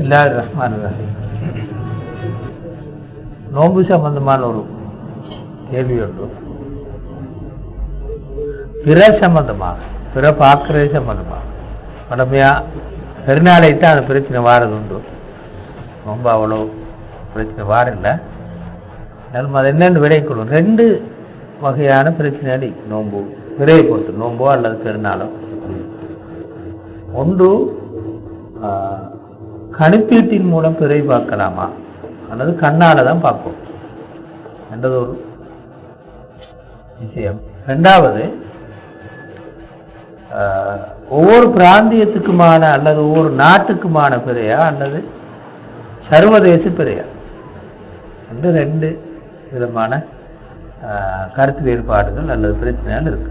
இல்லாத ரஹ்மான் நோன்பு சம்பந்தமான ஒரு கேள்வி உண்டு பிற சம்பந்தமாக பிற பார்க்கறது சம்பந்தமாக உடமையா தான் அந்த பிரச்சனை வாரது உண்டு. ரொம்ப அவ்வளோ பிரச்சனை வாரில்லை நம்ம அது என்னென்னு விடைக்கொள்ளும் ரெண்டு வகையான பிரச்சனை அடி நோன்பு விரையை பொறுத்து நோன்போ அல்லது பெருநாளோ? ஒன்று கணிப்பீட்டின் மூலம் பிறை பார்க்கலாமா? அல்லது கண்ணால் தான் பார்ப்போம். என்றது ஒரு விஷயம். ரெண்டாவது ஆஹ், ஒவ்வொரு பிராந்தியத்துக்குமான அல்லது ஒவ்வொரு நாட்டுக்குமான பிறையா? அல்லது சர்வதேச பிறையா? என்று ரெண்டு விதமான ஆஹ், கருத்து வேறுபாடுகள் அல்லது பிரச்சனைகள் இருக்கு.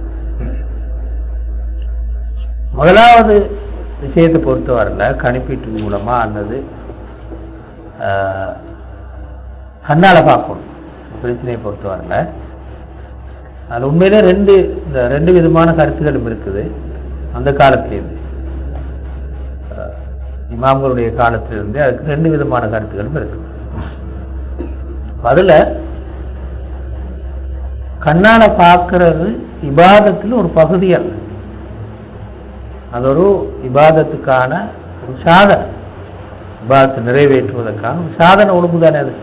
முதலாவது விஷயத்தை பொறுத்த வரல. கணிப்பீட்டு மூலமா அல்லது ஆஹ், கண்ணால பார்க்கணும் பிரச்சனையை பொறுத்த வரல. அது உண்மையிலே ரெண்டு இந்த ரெண்டு விதமான கருத்துகளும் இருக்குது. அந்த காலத்திலேருந்து இமாம்களுடைய காலத்திலிருந்து அதுக்கு ரெண்டு விதமான கருத்துகளும் இருக்குது அதுல கண்ணால பார்க்கறது விவாதத்தில் ஒரு பகுதி அல்ல. அது ஒரு இபாதத்துக்கான ஒரு சாதனை. விவாதத்தை நிறைவேற்றுவதற்கான ஒரு சாதனை ஒழுங்கு தானே அது.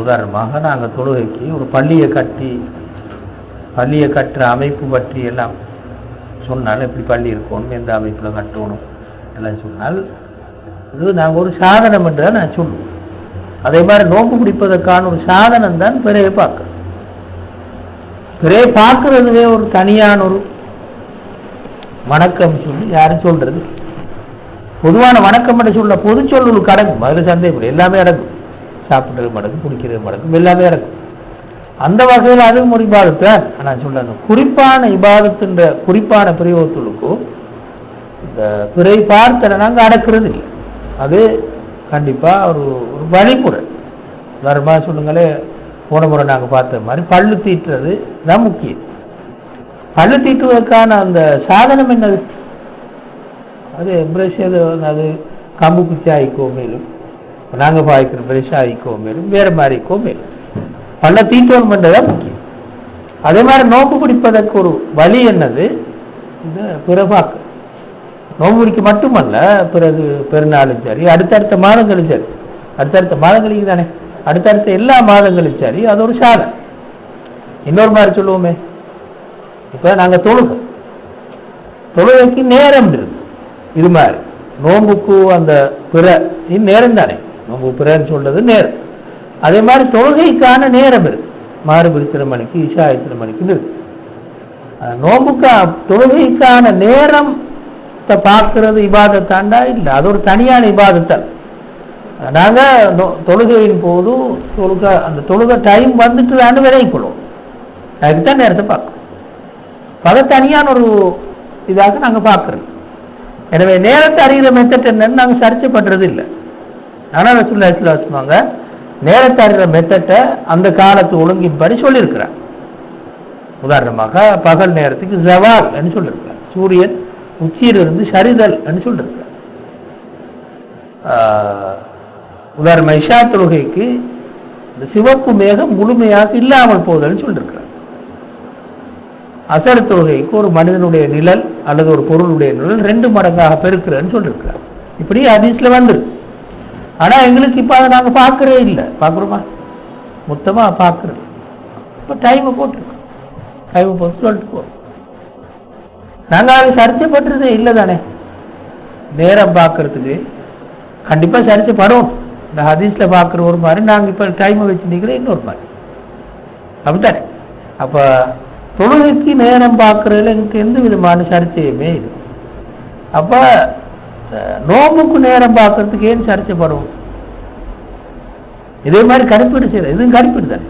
உதாரணமாக நாங்கள் தொழுகைக்கு ஒரு பள்ளியை கட்டி பள்ளியை கட்டுற அமைப்பு பற்றி எல்லாம் சொன்னால் எப்படி பள்ளி இருக்கணும் எந்த அமைப்பில் கட்டணும் எல்லாம் சொன்னால் இது நாங்கள் ஒரு சாதனம் என்று தான் நான் சொல்லுவோம் அதே மாதிரி நோக்கு பிடிப்பதற்கான ஒரு சாதனம் தான் பிறையை பார்க்க. பிறையை பார்க்கறதுவே ஒரு தனியான ஒரு வணக்கம் சொல்லி யாரும் சொல்றது பொதுவான வணக்கம் என்று சொல்ல பொது சொல்லுக்கு அடங்கும். அதில் சந்தேகம் இல்லை எல்லாமே அடங்கும். சாப்பிட்றது மடங்கும் குடிக்கிறது மடங்கும் எல்லாமே அடங்கும். அந்த வகையில் அதுவும் ஒரு இபாதத்தான் நான் சொல்றேன் குறிப்பான இபாதத்துன்ற குறிப்பான பிரயோகத்துக்கும் இந்த பிறை பார்த்தனை நாங்கள் அடக்கிறது இல்லை. அது கண்டிப்பாக ஒரு ஒரு வழிமுறை. தர்மா சொல்லுங்களே போன முறை நாங்கள் பார்த்த மாதிரி பல்லு தீட்டுறது தான் முக்கியம். பழு தீட்டுவதற்கான அந்த சாதனம் என்னது? அது பிரஷ் அது அது கம்பு குச்சி ஆயிக்கோ மேலும். நாங்கள் பாய்க்கிற பிரஷ் ஆயிக்கோ மேலும். வேற மாதிரிக்கோ மேலும். பல தீட்டோம் என்றதான் முக்கியம். அதே மாதிரி நோம்பு பிடிப்பதற்கு ஒரு வழி என்னது? இந்த பிறபாக்கு. நோம்பு பிடிக்க மட்டுமல்ல பிறகு பெருநாளும் சரி அடுத்தடுத்த மாதங்களும் சரி. அடுத்தடுத்த மாதங்களுக்கு தானே. அடுத்தடுத்த எல்லா மாதங்களும் சரி அது ஒரு சாதனை இன்னொரு மாதிரி சொல்லுவோமே. இப்போ நாங்கள் தொழுகை. தொழுகைக்கு நேரம் இருக்கு. இது மாதிரி. நோம்புக்கு அந்த பிற நேரம் தானே நோம்பு பிறன்னு சொல்றது நேரம். அதே மாதிரி தொழுகைக்கான நேரம் இருக்கு. மாறுபடி இத்தனை மணிக்கு இஷா இத்தனை மணிக்குன்னு இருக்கு. நோம்புக்கா தொழுகைக்கான நேரம் பார்க்கறது இபாதத்தாண்டா? இல்லை அது ஒரு தனியான இபாதத்தான் நாங்கள் தொழுகையின் போது தொழுகை அந்த தொழுகை டைம் வந்துட்டு தான் விளைவிக்கணும் அதுக்கு தான் நேரத்தை பார்க்கணும் அதை தனியான ஒரு இதாக நாங்கள் பார்க்கறோம். எனவே நேரத்தை அறிகிற மெத்தட் என்னன்னு நாங்கள் சர்ச்சை பண்ணுறது இல்லை ஆனால் ரசூல்லா இஸ்லாம் நேரத்தை அறிகிற மெத்தட்டை அந்த காலத்து ஒழுங்கின்படி சொல்லியிருக்கிறார். உதாரணமாக பகல் நேரத்துக்கு ஜவால் என்று சொல்லியிருக்கிறார். சூரியன் உச்சியிலிருந்து சரிதல் என்று சொல்லியிருக்கிறார். உதாரணமாக இஷா தொழுகைக்கு இந்த சிவப்பு மேகம் முழுமையாக இல்லாமல் போதல்னு சொல்லியிருக்கிறார். அசர் தொகைக்கு ஒரு மனிதனுடைய நிழல் அல்லது ஒரு பொருளுடைய நிழல் ரெண்டு மடங்காக பெருக்கிறேன்னு சொல்லியிருக்கிறார் இப்படி அதிசல வந்துரு ஆனா எங்களுக்கு இப்ப அதை நாங்க பார்க்கறே இல்லை. பார்க்குறோமா? மொத்தமா பார்க்குறது. இப்போ டைமை போட்டிருக்கோம். டைமை போட்டு சொல்லிட்டு போறோம். நாங்க அதை சரிச்சப்படுறதே இல்லை தானே. நேரம் பார்க்கறதுக்கு கண்டிப்பா சரிச்சப்படும் இந்த ஹதீஸில் பார்க்குற ஒரு மாதிரி நாங்க இப்ப டைமை வச்சு நிற்கிறேன் இன்னொரு மாதிரி. அப்படித்தானே? அப்ப தொழுகைக்கு நேரம் பார்க்கறதுல எனக்கு எந்த விதமான சர்ச்சையுமே இல்லை. அப்ப நோம்புக்கு நேரம் பார்க்கறதுக்கு ஏன் சர்ச்சைப்படும்? இதே மாதிரி கணிப்பீடு செய்யறது இதுவும் கணிப்பீடு தான்.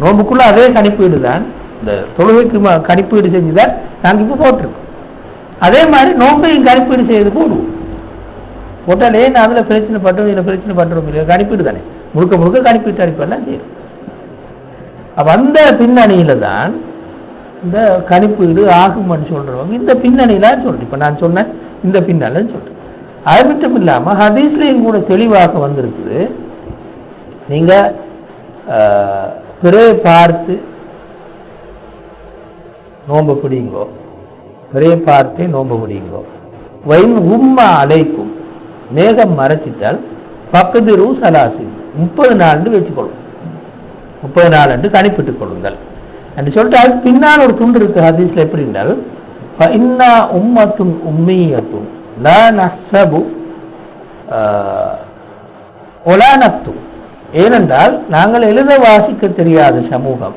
நோம்புக்குள்ள அதே கணிப்பீடு தான். இந்த தொழுகைக்கு ம- கணிப்பீடு செஞ்சுதான் நாங்க இப்ப போட்டிருக்கோம். அதே மாதிரி நோம்பையும் கணிப்பீடு செய்து போடுவோம் போட்டால் ஏன் அதுல பிரச்சனை பண்றோம் இதுல பிரச்சனை பண்றோம் இல்லையா கணிப்பீடு தானே. முழுக்க முழுக்க கணிப்பீட்டு அடிப்பெல்லாம் செய்யும் அப்ப அந்த பின்னணியில தான் இந்த கணிப்பீடு ஆகும்னு சொல்றவங்க இந்த பின்னணியில சொல்றேன். இப்ப நான் சொன்னேன் இந்த பின்னணின்னு சொல்றேன். அது மட்டும் இல்லாம ஹதீஸ்லையும் கூட தெளிவாக வந்திருக்குது. நீங்க பிறையை பார்த்து நோம்பு பிடிங்கோ பிறையை பார்த்து நோம்பு பிடிங்கோ வயின் உம்மா அலைக்கும் மேகம் மறைச்சிட்டால் பக்கத்து ரூ சலாசி முப்பது நாள் வச்சுக்கொள்ளும். முப்பது நாள் என்று கணிப்பிட்டுக் கொள்ளுங்கள். என்று சொல்லிட்டு அதுக்கு பின்னால் ஒரு துண்டு இருக்கு ஹதீஸ்ல எப்படி என்றால் இன்னா உம்மத்தும் உம்மியத்தும் லா நஹ்சபு ஆஹ், ஒலா நக்தும் ஏனென்றால் நாங்கள் எழுத வாசிக்க தெரியாது சமூகம்.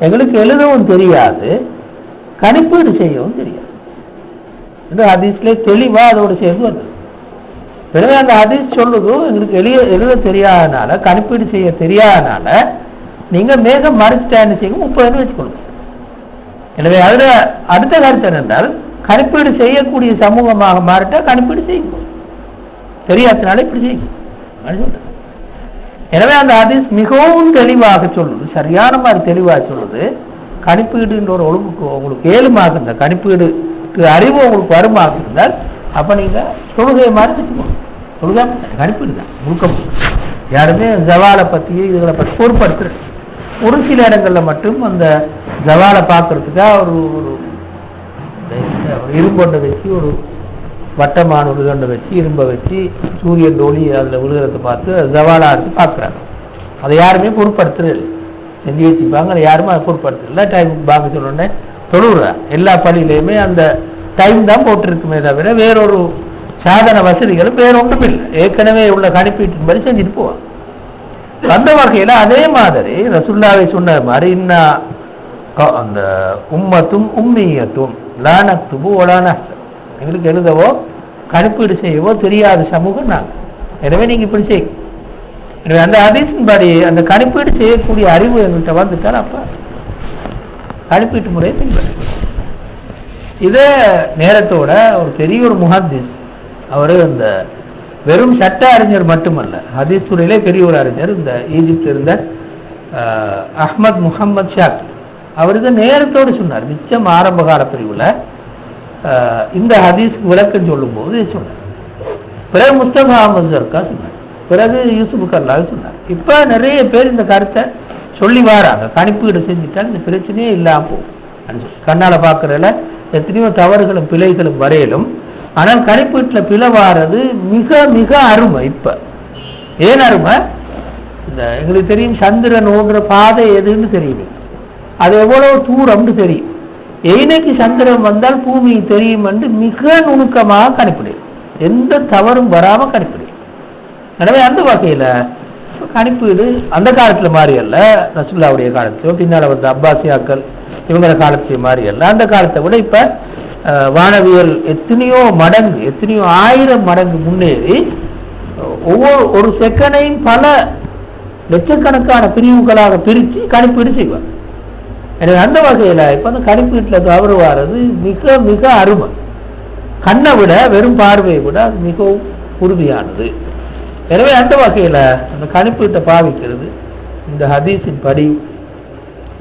எங்களுக்கு எழுதவும் தெரியாது கணிப்பீடு செய்யவும் தெரியாது. இந்த ஹதீஸ்ல தெளிவா அதோடு சேர்ந்து வந்தது எனவே அந்த ஹதீஸ் சொல்லுதோ எங்களுக்கு எழுத எழுத தெரியாதனால கணிப்பீடு செய்ய தெரியாதனால நீங்கள் மேகம் மறைச்சிட்டா என்ன செய்யுங்க முப்பது வச்சுக்கொள்ளும் எனவே அதில் அடுத்த கருத்து என்னென்றால் கணிப்பீடு செய்யக்கூடிய சமூகமாக மாறிட்டால் கணிப்பீடு செய்யும். தெரியாதனால இப்படி செய்யும். அப்படி எனவே அந்த ஹதீஸ் மிகவும் தெளிவாக சொல்லுது சரியான மாதிரி தெளிவாக சொல்லுது. கணிப்பீடுன்ற ஒரு ஒழுங்குக்கு உங்களுக்கு ஏழுமாக இருந்தால் கணிப்பீடுக்கு அறிவு உங்களுக்கு வருமாக இருந்தால் அப்போ நீங்கள் தொழுகை மாதிரி வச்சுக்கோங்க தொழுகை கணிப்பீடு தான் முழுக்க முழுக்க. யாருமே ஜவாலை பற்றி இதுகளை பற்றி பொருட்படுத்துறது ஒரு சில இடங்களில் மட்டும் அந்த ஜவாலை பார்க்கறதுக்காக ஒரு ஒரு இரும்பொண்டை வச்சு ஒரு வட்டமான ஒரு வச்சு இரும்பை வச்சு சூரியன் ஒளி அதில் விழுகிறத பார்த்து ஜவாலாக எடுத்து பார்க்குறாங்க. அதை யாருமே பொருட்படுத்துறது இல்லை. செஞ்சு வச்சுப்பாங்க அதை யாருமே அதை பொருட்படுத்துறதில்ல டைமுக்கு பார்க்க சொல்லணுன்னே தொழுவுறா. எல்லா பள்ளியிலையுமே அந்த டைம் தான் போட்டிருக்குமே தவிர வேறொரு சாதன வசதிகளும் வேற ஒன்றும் இல்லை. ஏற்கனவே உள்ள கணிப்பீட்டின் படி செஞ்சுட்டு போவாங்க. அந்த வகையில அதே மாதிரி ரசுல்லாவை சொன்ன மாதிரி இன்னா அந்த உம்மத்தும் உம்மியத்தும் லானத்துபு ஒலானஹ் எங்களுக்கு எழுதவோ கணிப்பீடு செய்யவோ தெரியாத சமூகம் நாங்கள் எனவே நீங்க இப்படி செய் எனவே அந்த ஹதீஸின் படி அந்த கணிப்பீடு செய்யக்கூடிய அறிவு எங்கள்கிட்ட வந்துட்டால் அப்போ கணிப்பீட்டு முறையை பின்பற்ற இதே நேரத்தோட ஒரு பெரிய ஒரு முஹத்திஸ் அவர் இந்த வெறும் சட்ட அறிஞர் மட்டுமல்ல ஹதீஸ் துறையிலே பெரிய ஒரு அறிஞர் இந்த ஈஜிப்தில் இருந்த அஹ், அஹ்மத் முகமது ஷாக். அவருக்கு நேரத்தோடு சொன்னார். மிச்சம் ஆரம்ப கால பிரிவுல இந்த ஹதீஸ்க்கு விளக்கம் சொல்லும்போது சொன்னார். பிறகு முஸ்தபா அஹமது ஜர்கா சொன்னார். பிறகு யூசுப் கல்லாவை சொன்னார். இப்ப நிறைய பேர் இந்த கருத்தை சொல்லி வராங்க. கணிப்பீடு செஞ்சுட்டால் இந்த பிரச்சனையே இல்லாம போகும். அப்படின்னு சொல்லி. கண்ணால எத்தனையோ தவறுகளும் பிழைகளும் வரையிலும் ஆனால் கணிப்பீட்டுல பிளவாறது மிக மிக அருமை இப்ப. ஏன் அருமை? இந்த எங்களுக்கு தெரியும் சந்திரன் ஓடுற பாதை எதுன்னு தெரியும் அது எவ்வளவு தூரம்னு தெரியும். எய்னைக்கு சந்திரன் வந்தால் பூமி தெரியும் என்று மிக நுணுக்கமாக கணிப்பிடும் எந்த தவறும் வராம கணிப்பிடும் எனவே அந்த வகையில கணிப்பீடு அந்த காலத்துல மாறி அல்ல. ரசுல்லாவுடைய காலத்திலோ பின்னால வந்த அப்பாசியாக்கள் இவங்கள காலத்திலேயே மாறி அல்ல. அந்த காலத்தை விட இப்ப வானவியல் எத்தனையோ மடங்கு எத்தனையோ ஆயிரம் மடங்கு முன்னேறி ஒவ்வொரு ஒரு செகண்டையும் பல லட்சக்கணக்கான பிரிவுகளாக பிரித்து கணிப்பீடு செய்வார். எனவே அந்த வகையில் இப்போ அந்த கணிப்பீட்டில் தவறு மிக மிக அருமை. கண்ணை விட வெறும் பார்வையை விட அது மிகவும் உறுதியானது. எனவே அந்த வகையில் அந்த கணிப்பீட்டை பாவிக்கிறது இந்த ஹதீஸின் படி.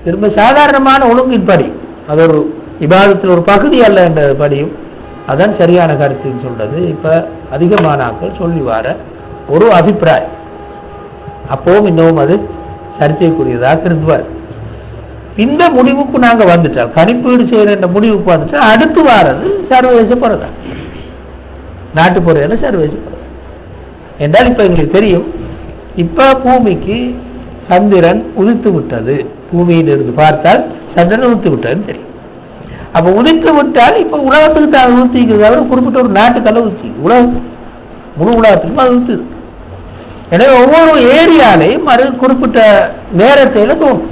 திரும்ப சாதாரணமான ஒழுங்கின் படி. அது ஒரு இபாதத்தில் ஒரு பகுதி அல்ல என்ற படியும். அதான் சரியான கருத்துன்னு சொல்றது. இப்போ அதிகமானாக்கள் சொல்லி வர ஒரு அபிப்பிராயம். அப்பவும் இன்னமும் அது சர்ச்சைக்குரியதாக இருந்துவார் இந்த முடிவுக்கு நாங்கள் வந்துட்டோம். கணிப்பீடு செய்யற முடிவுக்கு வந்துட்டா அடுத்து வாரது சர்வதேச புறதா நாட்டுப்புறையில சர்வதேச புறம் என்றால் இப்ப எங்களுக்கு தெரியும். இப்ப பூமிக்கு சந்திரன் உதித்து விட்டது. பூமியிலிருந்து பார்த்தால் சந்திரன் உதித்து விட்டதுன்னு தெரியும். அப்ப உதித்து விட்டால் இப்ப உலகத்துக்கு தான் உதித்திக்கிறது அவர் குறிப்பிட்ட ஒரு நாட்டுக்கெல்லாம் உதிச்சு உலகம் முழு உலகத்துக்கும் அது உதித்துது எனவே ஒவ்வொரு ஏரியாலையும் அது குறிப்பிட்ட நேரத்தையில தோணும்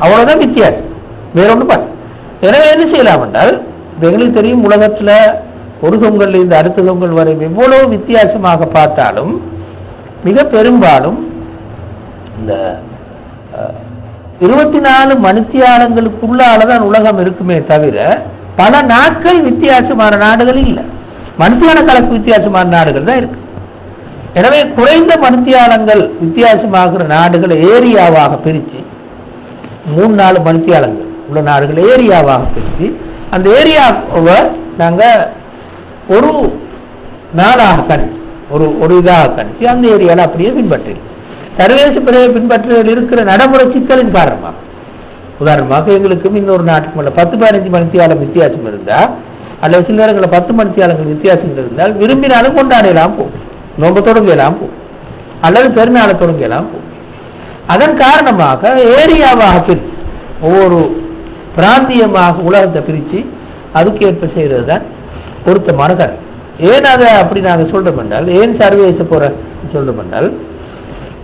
அவ்வளவுதான் வித்தியாசம். வேற ஒன்று பார்த்து எனவே என்ன செய்யலாம் என்றால் எங்களுக்கு தெரியும் உலகத்துல ஒரு தொங்கல் இந்த அடுத்த தொங்கல் வரை எவ்வளவு வித்தியாசமாக பார்த்தாலும் மிக பெரும்பாலும் இந்த இருபத்தி நாலு மணித்தியாலங்களுக்குள்ளாலதான் உலகம் இருக்குமே தவிர பல நாட்கள் வித்தியாசமான நாடுகள் இல்லை. மணித்தியான கணக்கு வித்தியாசமான நாடுகள் தான் இருக்கு. எனவே குறைந்த மணித்தியாலங்கள் வித்தியாசமாகிற நாடுகளை ஏரியாவாக பிரித்து மூணு நாலு மணித்தியாலங்கள் உள்ள நாடுகளை ஏரியாவாக பிரித்து அந்த ஏரியாவை நாங்கள் ஒரு நாளாக கணிச்சு ஒரு ஒரு இதாக கணிச்சு அந்த ஏரியாவில் அப்படியே பின்பற்றிருக்கோம். சர்வதேச பிறையை பின்பற்றுவதில் இருக்கிற நடைமுறை சிக்கலின் காரணமாக உதாரணமாக எங்களுக்கும் இன்னொரு நாட்டுக்கும் இல்லை பத்து பதினஞ்சு மணித்தியாலம் வித்தியாசம் இருந்தால் அல்லது சில நேரங்களில் பத்து மணித்தியாலங்கள் வித்தியாசம் இருந்தால் விரும்பினாலும் கொண்டாடலாம் போகும் நோம்பு தொடங்கலாம் போகும் அல்லது பெருநாளை தொடங்கலாம் போகும் அதன் காரணமாக ஏரியாவாக பிரித்து ஒவ்வொரு பிராந்தியமாக உலகத்தை பிரித்து அதுக்கேற்ப செய்கிறது தான் பொருத்தமான கருத்து. ஏன் அதை அப்படி நாங்கள் சொல்கிறோம் என்றால் ஏன் சர்வேச போகிற சொல்கிறோம் என்றால்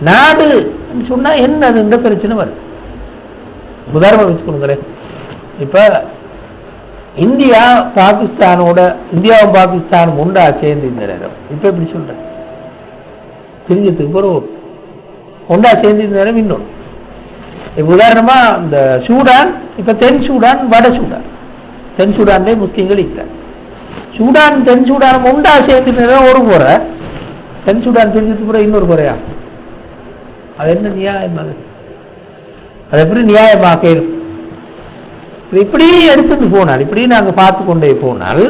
நாடு சொன்னா என்னதுன்ற பிரச்சனை வருது. உதாரணம் வச்சுக்கணுங்களேன் இப்ப இந்தியா பாகிஸ்தானோட இந்தியாவும் பாகிஸ்தானும் உண்டா சேர்ந்து இந்த நேரம். இப்ப எப்படி சொல்றேன்? பிரிஞ்சதுக்கு பிறகு ஒன்றா சேர்ந்து இந்த நேரம் இன்னொன்று. இப்போ உதாரணமா இந்த சூடான் இப்ப தென் சூடான் வட சூடான். தென் சூடான்லேயே முஸ்லீம்கள் இருக்கிறார் சூடான் தென் சூடான் ஒன்றா சேர்ந்து நேரம் ஒரு குறை. தென் சூடான் பிரிஞ்சதுக்கு பிறகு இன்னொரு குறையா? அது என்ன நியாயம்? அது அது எப்படி நியாயமாக இருக்கும்? இது எடுத்துட்டு போனால் இப்படியே நாங்க பார்த்து கொண்டே போனால்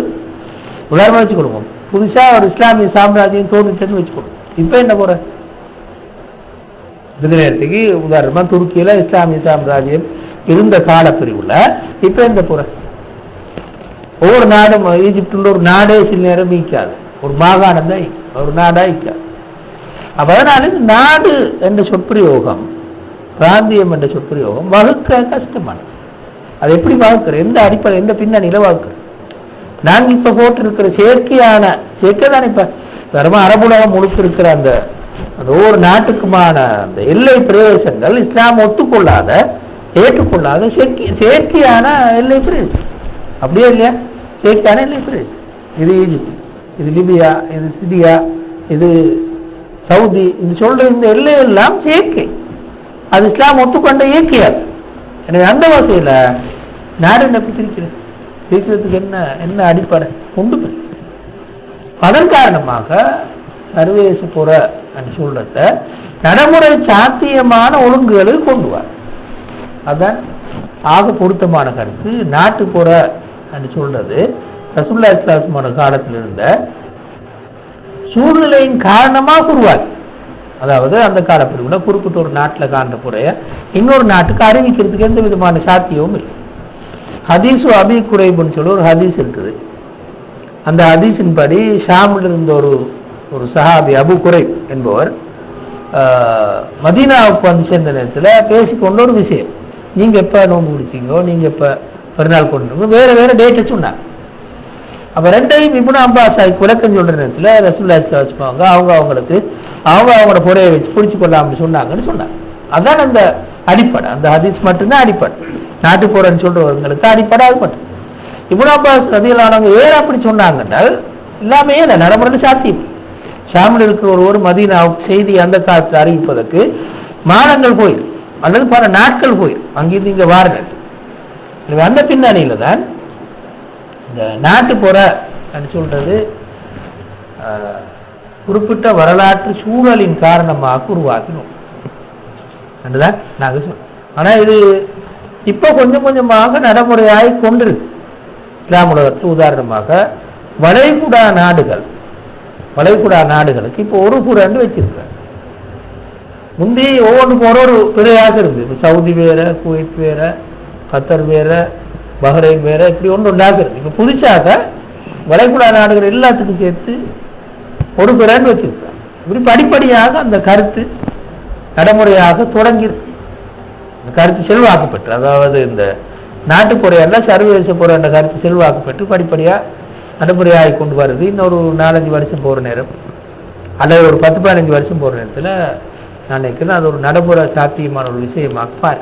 உதாரணமா கொடுப்போம் புதுசா ஒரு இஸ்லாமிய சாம்ராஜ்யம் வச்சு கொடுப்போம் இப்ப என்ன போகிற இந்த நேரத்துக்கு உதாரணமா துருக்கியில இஸ்லாமிய சாம்ராஜ்யம் இருந்த காலப்பிரிவில் இப்ப என்ன போகிற ஒவ்வொரு நாடும் ஈஜிப்டுல ஒரு நாடே சில நேரம் ஈக்காது ஒரு மாகாணம் தான் ஒரு நாடா ஈக்காது அப்ப அதனால நாடு என்ற சொற்பிரயோகம் பிராந்தியம் என்ற சொற்பிரயோகம் வகுக்க கஷ்டமானது. அது எப்படி வகுக்கிற எந்த அடிப்படை எந்த பின்னணியில வகுக்கிற நாங்க இப்ப போட்டிருக்கிற செயற்கையான செயற்கை தான் இப்ப தர்ம அரபுலகம் முழுக்க இருக்கிற அந்த அந்த ஒவ்வொரு நாட்டுக்குமான அந்த எல்லை பிரவேசங்கள் இஸ்லாம் ஒத்துக்கொள்ளாத ஏற்றுக்கொள்ளாத செயற்கை செயற்கையான எல்லை பிரவேசம் அப்படியே இல்லையா? செயற்கையான எல்லை பிரவேசம் இது ஈஜிப்ட் இது லிபியா இது சிரியா இது சவுதி இது சொல்ற இந்த எல்லை எல்லாம் செயற்கை அது இஸ்லாம் ஒத்துக்கொண்ட இயற்கையாது எனவே அந்த வகையில நாடு என்ன பிரிக்கிறது பிரிக்கிறதுக்கு என்ன என்ன அடிப்படை? உண்டு அதன் காரணமாக சர்வதேச புற சொல்றத நடைமுறை சாத்தியமான ஒழுங்குகளை கொண்டு வர. அதான் ஆக பொருத்தமான கருத்து. நாட்டுப்புற என்று சொல்றது ரசுல்லா இஸ்லாஸ்மான காலத்தில் இருந்த சூழ்நிலையின் காரணமாக உருவாகி. அதாவது அந்த காலப்பிரிவுல குறிப்பிட்ட ஒரு நாட்டில் காண்ற குறைய இன்னொரு நாட்டுக்கு அறிவிக்கிறதுக்கு எந்த விதமான சாத்தியமும் இல்லை. ஹதீஸு அபி குறைபுன்னு சொல்லி ஒரு ஹதீஸ் இருக்குது. அந்த ஹதீஸின் படி ஷாமில் இருந்த ஒரு ஒரு சஹாபி அபு குறைப் என்பவர் மதீனாவுக்கு வந்து சேர்ந்த நேரத்தில் பேசிக்கொண்ட ஒரு விஷயம். நீங்கள் எப்போ நோன்பு முடிச்சிங்களோ நீங்கள் எப்போ பிறநாள் கொண்டு வேறு வேறு டேட்டை சொன்னாங்க அப்போ ரெண்டையும் இபுன் அப்பாஸ் ஆகி சொல்கிற சொல்ற நேரத்துல வச்சுப்பாங்க அவங்க அவங்களுக்கு அவங்க அவங்களோட பொறையை வச்சு பிடிச்சி கொள்ளாம சொன்னாங்கன்னு சொன்னாங்க. அதான் அந்த அடிப்படை. அந்த ஹதீஸ் மட்டும்தான் அடிப்படை. நாட்டு போறன்னு சொல்றவங்களுக்கு அடிப்படை அது மட்டும். இபுன் அப்பாஸ் ரதிகளானவங்க ஏன் அப்படி சொன்னாங்கன்னால் எல்லாமே இல்லை நடைமுறை சாத்தியம். ஷாமில் இருக்கிற ஒருவர் மதீனாவுக்கு செய்தி அந்த காலத்தில் அறிவிப்பதற்கு மாதங்கள் போயிடும் அல்லது பல நாட்கள் போயிடும் அங்கிருந்து இங்கே வாருங்கள். அந்த பின்னணியில தான் இந்த நாட்டுப்புற அப்படின்னு சொல்றது ஆஹ், குறிப்பிட்ட வரலாற்று சூழலின் காரணமாக உருவாக்கினோம். என்றுதான் நாங்க சொல்றோம் ஆனா இது இப்ப கொஞ்சம் கொஞ்சமாக நடைமுறையாகி கொண்டிருக்கு. இஸ்லாம் உலகத்தில் உதாரணமாக வளைகுடா நாடுகள் வளைகுடா நாடுகளுக்கு இப்போ ஒரு புறண்டு வச்சிருக்காங்க முந்தி ஒவ்வொன்றுக்கும் ஒரு ஒரு பிறையாக இருந்து இப்போ சவுதி வேற குவைத் வேற கத்தர் வேற பஹ்ரைன் வேற இப்படி ஒன்று உண்டாக்குறது இப்போ புதுசாக வளைகுடா நாடுகள் எல்லாத்துக்கும் சேர்த்து ஒரு பிறன்னு இப்படி படிப்படியாக அந்த கருத்து நடைமுறையாக தொடங்கியிருக்கு. இந்த கருத்து செல்வாக்கு பெற்று அதாவது இந்த நாட்டுப்புறையல்ல சர்வதேச புற என்ற கருத்து செல்வாக்கு பெற்று படிப்படியாக நடைமுறையாகி கொண்டு வருது. இன்னொரு நாலஞ்சு வருஷம் போகிற நேரம் அல்லது ஒரு பத்து பதினஞ்சு வருஷம் போகிற நேரத்தில் நான் நினைக்கிறேன் அது ஒரு நடைமுறை சாத்தியமான ஒரு விஷயமாக பாரு